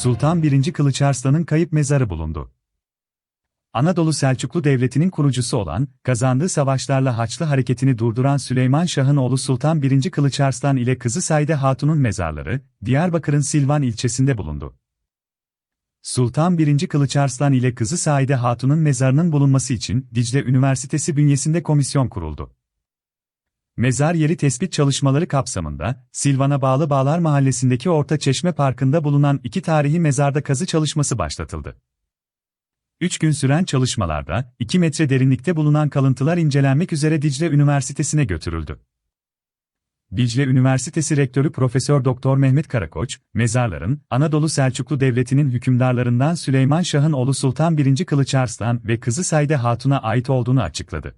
Sultan 1. Kılıç Arslan'ın kayıp mezarı bulundu. Anadolu Selçuklu Devleti'nin kurucusu olan, kazandığı savaşlarla Haçlı hareketini durduran Süleyman Şah'ın oğlu Sultan 1. Kılıç Arslan ile kızı Saide Hatun'un mezarları, Diyarbakır'ın Silvan ilçesinde bulundu. Sultan 1. Kılıç Arslan ile kızı Saide Hatun'un mezarının bulunması için Dicle Üniversitesi bünyesinde komisyon kuruldu. Mezar yeri tespit çalışmaları kapsamında, Silvan'a bağlı Bağlar Mahallesi'ndeki Orta Çeşme Parkı'nda bulunan iki tarihi mezarda kazı çalışması başlatıldı. Üç gün süren çalışmalarda, 2 metre derinlikte bulunan kalıntılar incelenmek üzere Dicle Üniversitesi'ne götürüldü. Dicle Üniversitesi Rektörü Profesör Doktor Mehmet Karakoç, mezarların, Anadolu Selçuklu Devleti'nin hükümdarlarından Süleyman Şah'ın oğlu Sultan 1. Kılıç Arslan ve kızı Saide Hatun'a ait olduğunu açıkladı.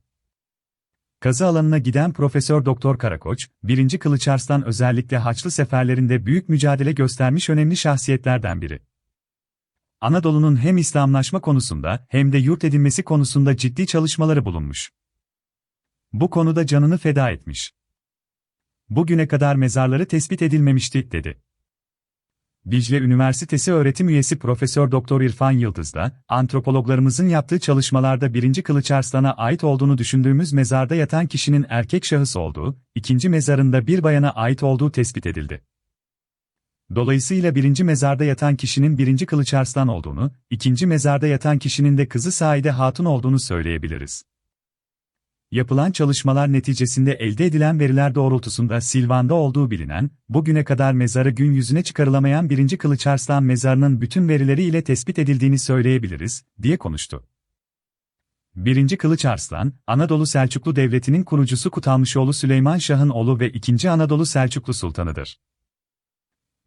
Kazı alanına giden Profesör Doktor Karakoç, 1. Kılıç Arslan özellikle Haçlı seferlerinde büyük mücadele göstermiş önemli şahsiyetlerden biri. Anadolu'nun hem İslamlaşma konusunda hem de yurt edinmesi konusunda ciddi çalışmaları bulunmuş. Bu konuda canını feda etmiş. Bugüne kadar mezarları tespit edilmemişti, dedi. Dicle Üniversitesi öğretim üyesi Profesör Doktor İrfan Yıldız da, antropologlarımızın yaptığı çalışmalarda 1. Kılıç Arslan'a ait olduğunu düşündüğümüz mezarda yatan kişinin erkek şahıs olduğu, ikinci mezarında bir bayana ait olduğu tespit edildi. Dolayısıyla birinci mezarda yatan kişinin birinci Kılıç Arslan olduğunu, ikinci mezarda yatan kişinin de kızı Saide Hatun olduğunu söyleyebiliriz. Yapılan çalışmalar neticesinde elde edilen veriler doğrultusunda Silvan'da olduğu bilinen, bugüne kadar mezarı gün yüzüne çıkarılamayan 1. Kılıç Arslan mezarının bütün verileri ile tespit edildiğini söyleyebiliriz, diye konuştu. 1. Kılıç Arslan, Anadolu Selçuklu Devleti'nin kurucusu Kutalmışoğlu Süleyman Şah'ın oğlu ve 2. Anadolu Selçuklu Sultanıdır.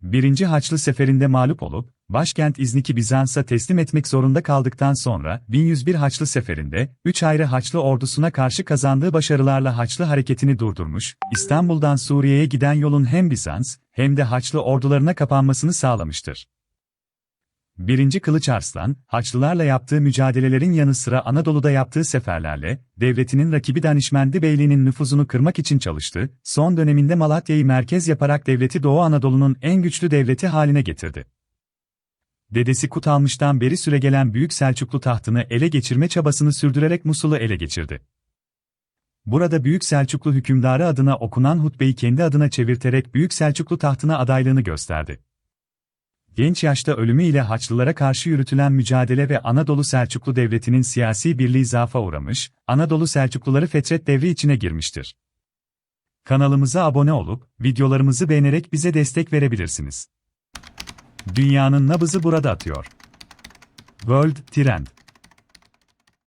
1. Haçlı Seferi'nde mağlup olup, başkent İznik'i Bizans'a teslim etmek zorunda kaldıktan sonra 1101 Haçlı Seferi'nde, 3 ayrı Haçlı ordusuna karşı kazandığı başarılarla Haçlı hareketini durdurmuş, İstanbul'dan Suriye'ye giden yolun hem Bizans, hem de Haçlı ordularına kapanmasını sağlamıştır. 1. Kılıç Arslan, Haçlılarla yaptığı mücadelelerin yanı sıra Anadolu'da yaptığı seferlerle, devletinin rakibi Danişmendi Beyliği'nin nüfuzunu kırmak için çalıştı, son döneminde Malatya'yı merkez yaparak devleti Doğu Anadolu'nun en güçlü devleti haline getirdi. Dedesi Kutalmış'tan beri süregelen Büyük Selçuklu tahtını ele geçirme çabasını sürdürerek Musul'u ele geçirdi. Burada Büyük Selçuklu hükümdarı adına okunan hutbeyi kendi adına çevirterek Büyük Selçuklu tahtına adaylığını gösterdi. Genç yaşta ölümü ile Haçlılara karşı yürütülen mücadele ve Anadolu Selçuklu Devleti'nin siyasi birliği zafa uğramış, Anadolu Selçukluları fetret devri içine girmiştir. Kanalımıza abone olup, videolarımızı beğenerek bize destek verebilirsiniz. Dünyanın nabızı burada atıyor. World Trend